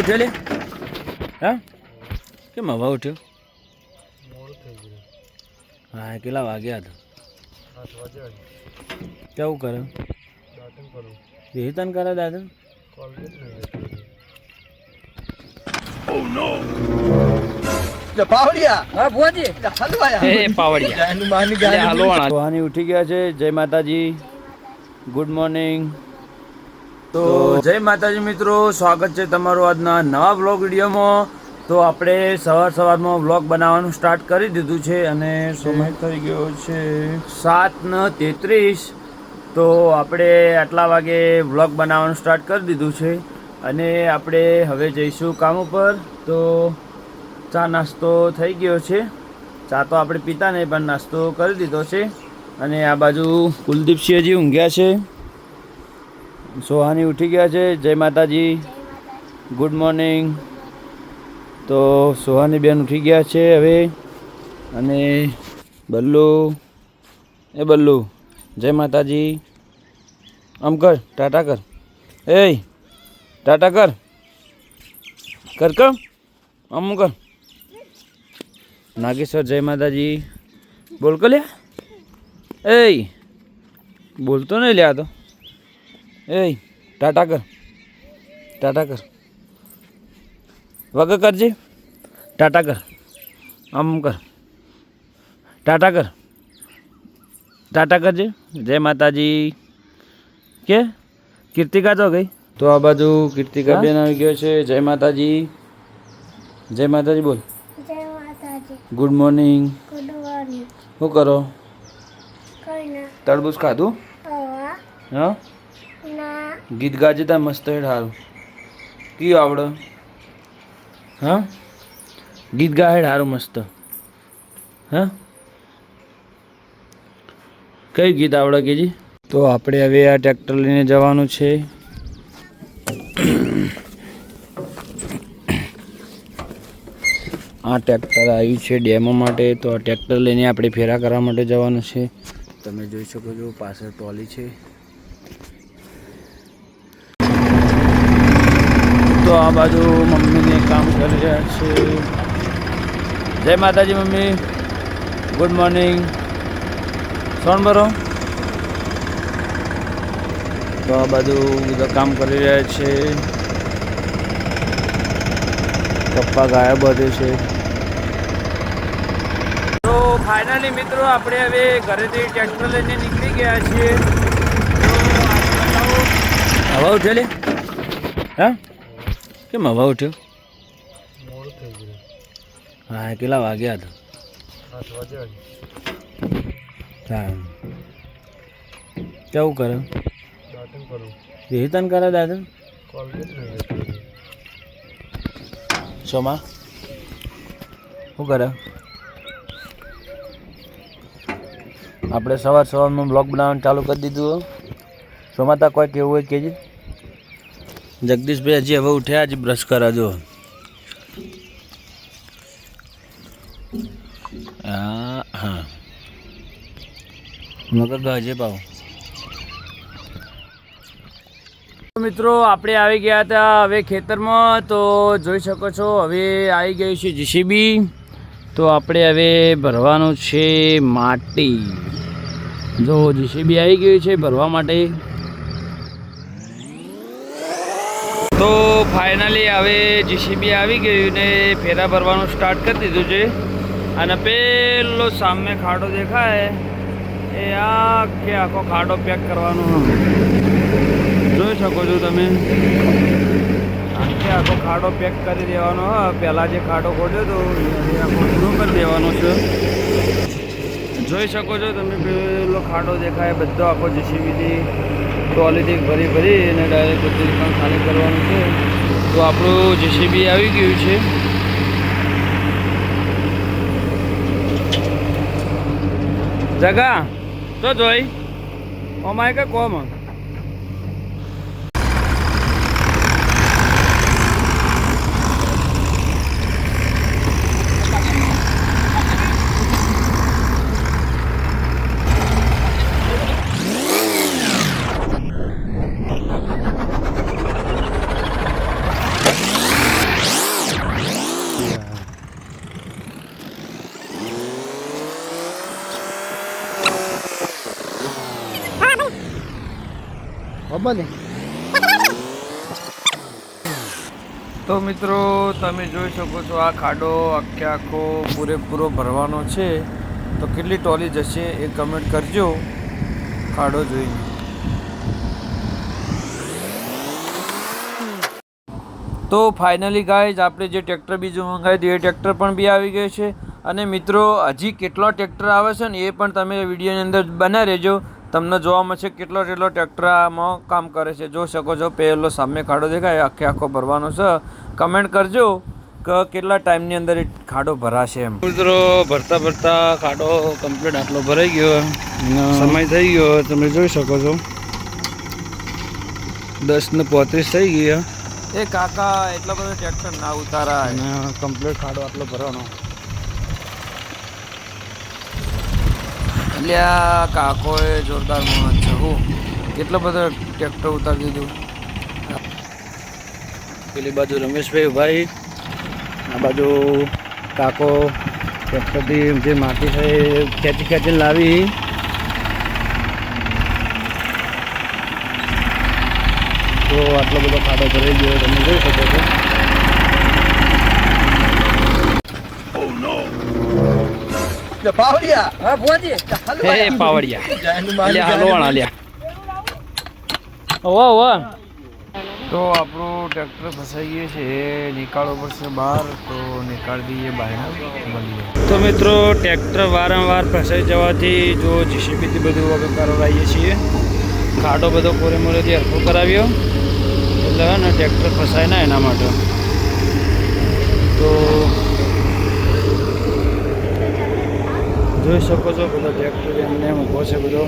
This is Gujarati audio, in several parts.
ઉઠ્યો લે હા? કેમ હવા ઉઠ્યો? મોડું થઈ ગયું હા કેટલા વાગ્યા હતા? કેવું કરે? વેતન કરે દાદા? પાવડિયા ઉઠી ગયા છે. જય માતાજી. ગુડ મોર્નિંગ તો જય માતાજી મિત્રો સ્વાગત છે તમારું આજના નવા બ્લોગ વિડીયોમાં. તો આપણે સવાર સવારમાં બ્લોગ બનાવવાનું સ્ટાર્ટ કરી દીધું છે અને સમય થઈ ગયો છે સાત ને તેત્રીસ. તો આપણે આટલા વાગે બ્લોગ બનાવવાનું સ્ટાર્ટ કરી દીધું છે અને આપણે હવે જઈશું કામ ઉપર. તો ચા નાસ્તો થઈ ગયો છે. ચા તો આપણે પીતા નહીં પણ નાસ્તો કરી દીધો છે. અને આ બાજુ કુલદીપસિંહજી ઊંઘ્યા છે. સોહાની ઉઠી ગયા છે. જય માતાજી. ગુડ મોર્નિંગ તો સોહાની બેન ઉઠી ગયા છે હવે. અને બલ્લુ. એ બલ્લુ, જય માતાજી. આમ કર, ટાટા કર. એ ટાટા કર. કર કર. આમ કર. નાગેશ્વર, જય માતાજી. બોલ કર લ્યા એ બોલતો નહીં લ્યા તો. એ ટાટા કર. ટાટા કર. વગર કરજે. ટાટા કર. આમ કર. ટાટા કર. ટાટા કરજે. જય માતાજી. કે? કીર્તિકા તો ગઈ. તો આ બાજુ કીર્તિકા બેન આવી ગયો છે. જય માતાજી. જય માતાજી બોલ. ગુડ મોર્નિંગ શું કરો? તરબૂચ ખાધું? હા? ગીત ગાજે તા મસ્ત હેડ હારું કયું આવડે. હા? ગીત ગા હેડ હારું મસ્ત. હા? કયું ગીત આવડે કેજી? તો આપણે હવે આ ટ્રેક્ટર લઈને જવાનું છે. આ ટ્રેક્ટર આવ્યું છે ડેમો માટે, તો આ ટ્રેક્ટર લઈને આપણે ફેરા કરવા માટે જવાનું છે. તમે જોઈ શકો છો, પાછળ ટ્રોલી છે. તો આ બાજુ મમ્મીને કામ કરી રહ્યા છે. જય માતાજી મમ્મી. ગુડ મોર્નિંગ સોન બરો તો આ બાજુ બધા કામ કરી રહ્યા છે. પપ્પા ગાયબ બધે છે. તો ફાઇનલી મિત્રો આપણે હવે ઘરેથી ટ્રેક્ટર લઈને નીકળી ગયા છીએ. હવા ઉઠેલી? હા? કેમ હવા ઉઠ્યો? હા કેટલા વાગ્યા હતા હા. કેવું કરે? દાંતણ કરું. વેતન કરે દાદા કોલગેટ નહીં લેતું સોમા? શું કરે? આપણે સવાર સવારમાં બ્લોગ બનાવવાનું ચાલુ કરી દીધું શોમાં તા કોઈ કેવું હોય કેજી જગદીશભાઈ હજી હવે ઉઠ્યા હજી બ્રશ કરા જો હા. હા મગર ગજે મિત્રો, આપણે આવી ગયા હતા હવે ખેતરમાં, તો જોઈ શકો છો, હવે આવી ગયું છે જીસીબી તો આપણે હવે ભરવાનું છે માટી. જો જીસીબી આવી ગયું છે ભરવા માટે. તો ફાઇનલી હવે જીસીબી આવી ગયું ને ફેરા ભરવાનું સ્ટાર્ટ કરી દીધું છે. અને પેલો સામે ખાડો દેખાય. એ આખે આખો ખાડો પેક કરવાનો. જોઈ શકો છો તમે. આખે આખો ખાડો પેક કરી દેવાનો. હા, પહેલાં જે ખાડો ખોદ્યો હતો એ આખો પૂરો કરી દેવાનો છે. જોઈ શકો છો તમે, પેલો ખાડો દેખાય, બધો આખો જેસીબીથી ટ્રોલીથી ભરી ભરી અને ડાયરેક્ટ પણ ખાલી કરવાનું છે. તો આપણું જેસીબી આવી ગયું છે. જગા, તો જોઈ. અમાય કે કોમ? ખબર તો મિત્રો, તમે જોઈ શકો છો આ ખાડો આખે આખો પૂરેપૂરો ભરવાનો છે. તો કેટલી ટોલી જશે એ કમેન્ટ કરજો. ખાડો જોઈને. તો ફાઇનલી ગાઈઝ આપણે જે ટ્રેક્ટર બીજું મંગાવ્યું હતું, એ ટ્રેક્ટર પણ બી આવી ગયું છે. અને મિત્રો, હજી કેટલો ટ્રેક્ટર આવે છે ને, એ પણ તમે વિડીયોની અંદર બના રહેજો. તમને જોવા મળશે કેટલો કેટલો ટ્રેક્ટર આમાં કામ કરે છે. જોઈ શકો છો પહેલો સામે ખાડો દેખાય આખે આખો ભરવાનો છે. કમેન્ટ કરજો કે કેટલા ટાઈમની અંદર એ ખાડો ભરાશે એમ. મિત્રો ભરતા ભરતા ખાડો કમ્પ્લીટ આટલો ભરાઈ ગયો સમય થઈ ગયો તમે જોઈ શકો છો. દસ ને પોત્રીસ થઈ ગયા એ કાકા એટલો બધો ટ્રેક્ટર ના ઉતારા કમ્પ્લીટ ખાડો આટલો ભરવાનો. આ કાકોએ જોરદાર છે. હું, કેટલો બધો ટ્રેક્ટર ઉતારી દીધું. પેલી બાજુ રમેશભાઈ ભાઈ આ બાજુ કાકો ટ્રેક્ટરથી જે માટી છે એ ખેંચી ખેંચીને લાવી. તો આટલો બધો ખાડો ભરાઈ ગયો. તમે જોઈ શકો છો. લે પાવડિયા હા ભુવાજી. હે પાવડિયા તો આપણું ટ્રેક્ટર ફસાઈ ગયું છે એ નીકાળવો પડશે બહાર તો નીકાળી દઈએ બહાર તો મિત્રો ટ્રેક્ટર વારંવાર ફસાઈ જવાથી જો જીસીબીથી બધું અમે કરાવીએ છીએ. ખાડો બધો કોરે મોરેથી હરખો કરાવ્યો. એટલે ને ટ્રેક્ટર ફસાય ના એના માટે. તો જોઈ શકો છો બધો ટ્રેક્ટર એમને એમ છે બધો.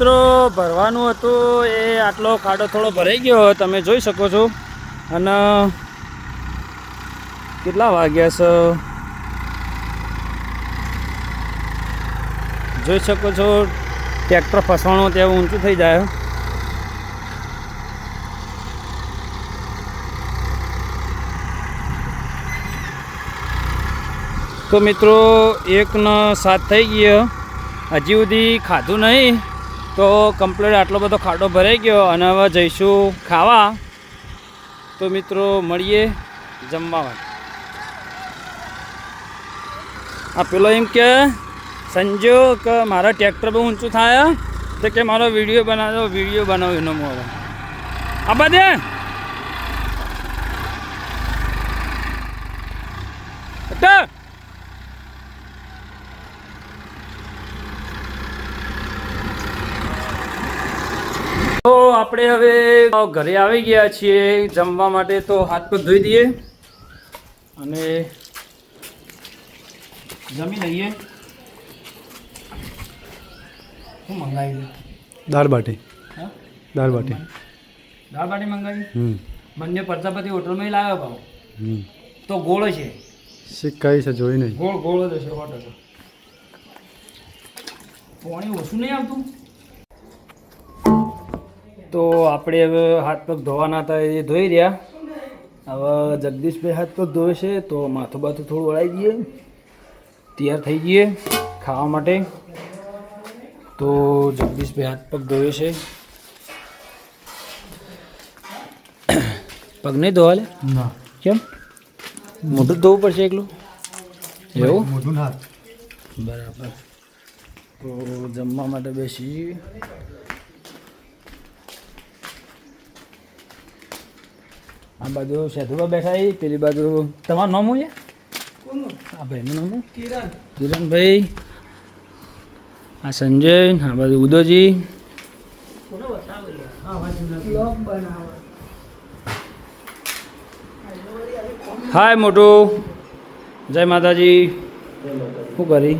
મિત્રો, ભરવાનું હતું, એ આટલો ખાડો થોડો ભરાઈ ગયો, તમે જોઈ શકો છો. અને કેટલા વાગ્યા છે? જોઈ શકો છો, ટ્રેક્ટર ફસવાનું ત્યાં ઊંચું થઈ જાય. તો મિત્રો, એકનો સાત થઈ ગયો હજી સુધી ખાધું નહીં. તો કમ્પ્લીટ આટલો બધો ખાડો ભરાઈ ગયો અને હવે જઈશું ખાવા. તો મિત્રો, મળીએ જમવા આ પેલો એમ કે, સંજો, કે મારા ટ્રેક્ટર બહુ ઊંચું થાય તો કે મારો વીડિયો બનાવો વીડિયો બનાવો એનો મોડો આ બધે અટ્ટા! તો આપણે હવે ઘરે આવી ગયા છીએ. જમવા માટે તો હાથ પર ધોઈ દઈએ અને જમી લઈએ. શું મંગાવી દાળ બાટી. હા? દાળ બાટી. દાળ બાટી મંગાવી? બંને પ્રજાપતિ હોટલમાં લાવ્યો ભાવ. તો ગોળ છે શીખ કઈ છે જોઈ નહીં ગોળ ગોળ જ હશે હોટલ પાણી ઓછું નહીં આવતું? તો આપણે હવે હાથ પગ ધોવાના હતા એ ધોઈ રહ્યા. હવે જગદીશભાઈ હાથ પગ ધોવે છે તો માથું બાથું થોડું વળાવી દઈએ તૈયાર થઈ જઈએ ખાવા માટે. તો જગદીશભાઈ હાથ પગ ધોવે છે. પગ નહીં ધોવા લે કેમ? મોઢું ધોવું પડશે એકલું? એવું? મોઢું ના. બરાબર. તો જમવા માટે બેસી. આ બાજુ સેતુભા બેઠા છે પેલી બાજુ તમારું નામ હું છે? આ ભાઈનું નામ કિરણ. કિરણભાઈ. આ સંજય આ બાજુ ઉદયજી. હાય મોટું. જય માતાજી. શું કરી?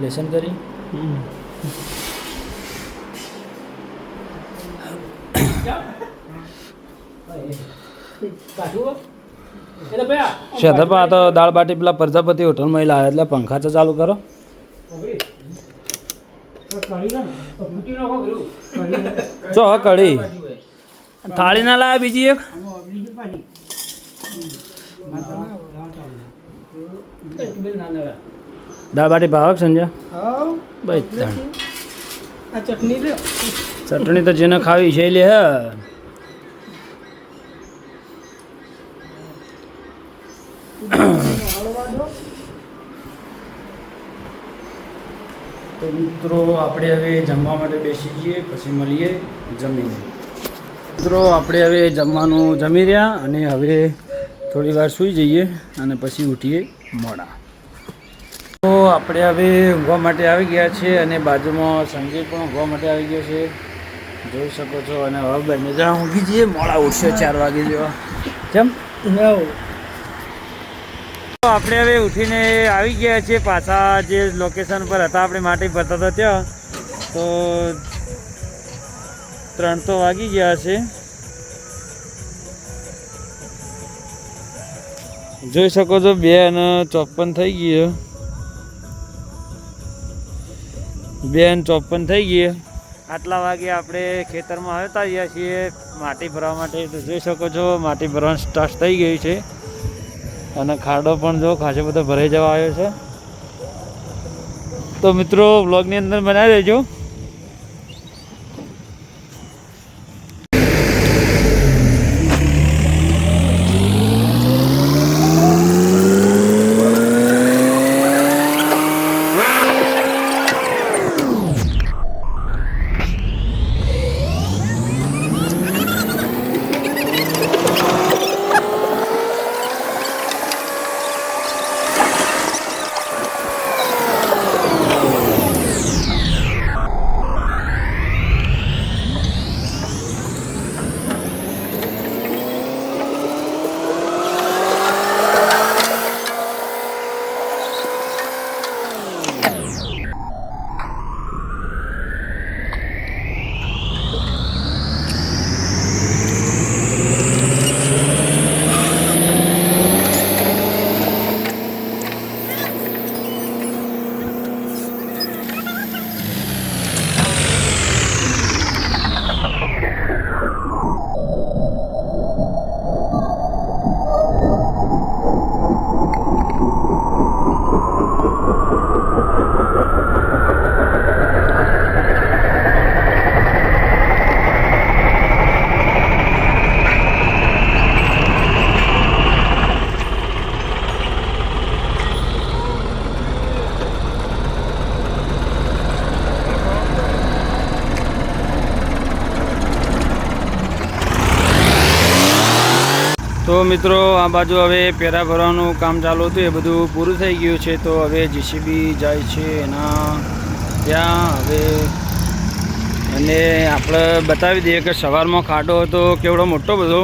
લેસન કરી? શેધપા તો દાળ બાટી પેલા પ્રજાપતિ હોટલમાં લાવ્યા એટલે પંખા તો ચાલુ કરો. ચો કઢી. થાળી ના લાવ્યા બીજી એક? દાળ બાટી ભાવક સંજય? બસ ચટણી ચટણી તો જેને ખાવી છે લે તો મિત્રો આપણે હવે જમવા માટે બેસી જઈએ પછી મળીએ જમીને. મિત્રો આપણે હવે જમવાનું જમી રહ્યા અને હવે થોડી વાર સૂઈ જઈએ અને પછી ઉઠીએ મોડા. તો આપણે હવે ઊંઘવા માટે આવી ગયા છે અને બાજુમાં સંજય પણ ઊંઘવા માટે આવી ગયો છે. જોઈ શકો છો અને હવે બંને મજા ઊંઘી જઈએ. મોડા ઉઠશે ચાર વાગે જેવા. કેમ? આપણે હવે ઉઠીને આવી ગયા છીએ પાછા જે લોકેશન પર હતા, આપણે માટી ભરતા હતા ત્યાં. તો ત્રણ તો વાગી ગયા છે. જોઈ શકો છો બે અને ચોપન થઈ ગઈ બે અને ચોપન થઈ છે. આટલા વાગે આપણે ખેતરમાં આવતા રહ્યા છીએ. માટી ભરવા માટે તો જોઈ શકો છો, માટી ભરવાનું સ્ટાર્ટ થઈ ગયું છે. અને ખાડો પણ જો ખાસો બધો ભરાઈ જવા આવ્યો છે. તો મિત્રો બ્લોગની અંદર બનાવી દેજો. મિત્રો, આ બાજુ હવે પેરા ભરવાનું કામ ચાલુ હતું, એ બધું પૂરું થઈ ગયું છે. તો હવે જીસીબી જાય છે એના ત્યાં. હવે અને આપણે બતાવી દઈએ કે સવારમાં ખાડો હતો કેવડો મોટો બધો.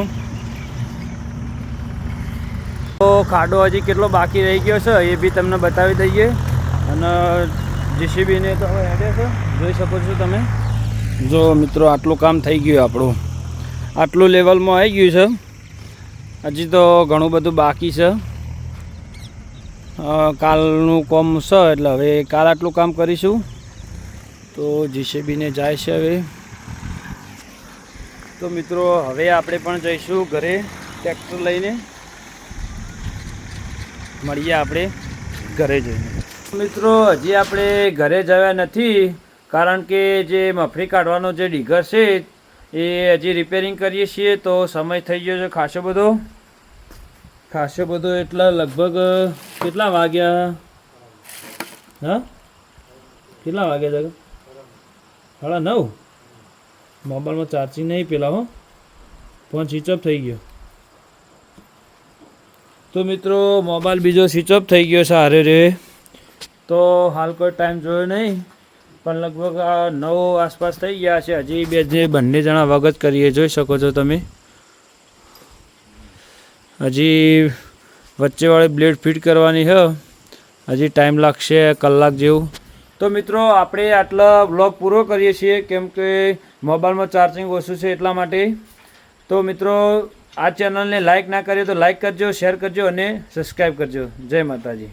તો ખાડો હજી કેટલો બાકી રહી ગયો છે, એ બી તમને બતાવી દઈએ. અને જીસીબીને તો હવે હેડે છે, જોઈ શકો છો તમે. જો મિત્રો, આટલું કામ થઈ ગયું આપણું. આટલું લેવલમાં આવી ગયું છે. હજી તો ઘણું બધું બાકી છે. કાલનું કોમ છે એટલે હવે કાલ આટલું કામ કરીશું. તો જીસીબીને જાય છે હવે. તો મિત્રો, હવે આપણે પણ જઈશું ઘરે ટ્રેક્ટર લઈને. મળીએ આપણે ઘરે જઈને. મિત્રો, હજી આપણે ઘરે જવા નથી, કારણ કે જે મફરી કાઢવાનો જે ડીગર છે એ હજી રિપેરિંગ કરીએ છીએ તો સમય થઈ ગયો છે. ખાસો બધો? ખાસો બધો એટલા લગભગ કેટલા વાગ્યા? હા? કેટલા વાગ્યા છે? સાડા નવ? મોબાઈલમાં ચાર્જિંગ નહીં પેલા હો. ફોન સ્વિચ ઓફ થઈ ગયો. તો મિત્રો, મોબાઈલ બીજો સ્વિચ ઓફ થઈ ગયો છે હારે રે. તો હાલ કોઈ ટાઈમ જોયો નહીં? પણ લગભગ આ નવ આસપાસ થઈ ગયા છે. હજી બે, જે બંને જણા વગત કરીએ, જોઈ શકો છો તમે. હજી વચ્ચેવાળી બ્લેડ ફિટ કરવાની છે હજી ટાઈમ લાગશે કલાક જેવું. તો મિત્રો, આપણે આટલા બ્લોગ પૂરો કરીએ છીએ, કેમ કે મોબાઈલમાં ચાર્જિંગ ઓછું છે એટલા માટે. તો મિત્રો, આ ચેનલને લાઈક ના કરીએ તો લાઈક કરજો શેર કરજો અને સબસ્ક્રાઈબ કરજો. જય માતાજી.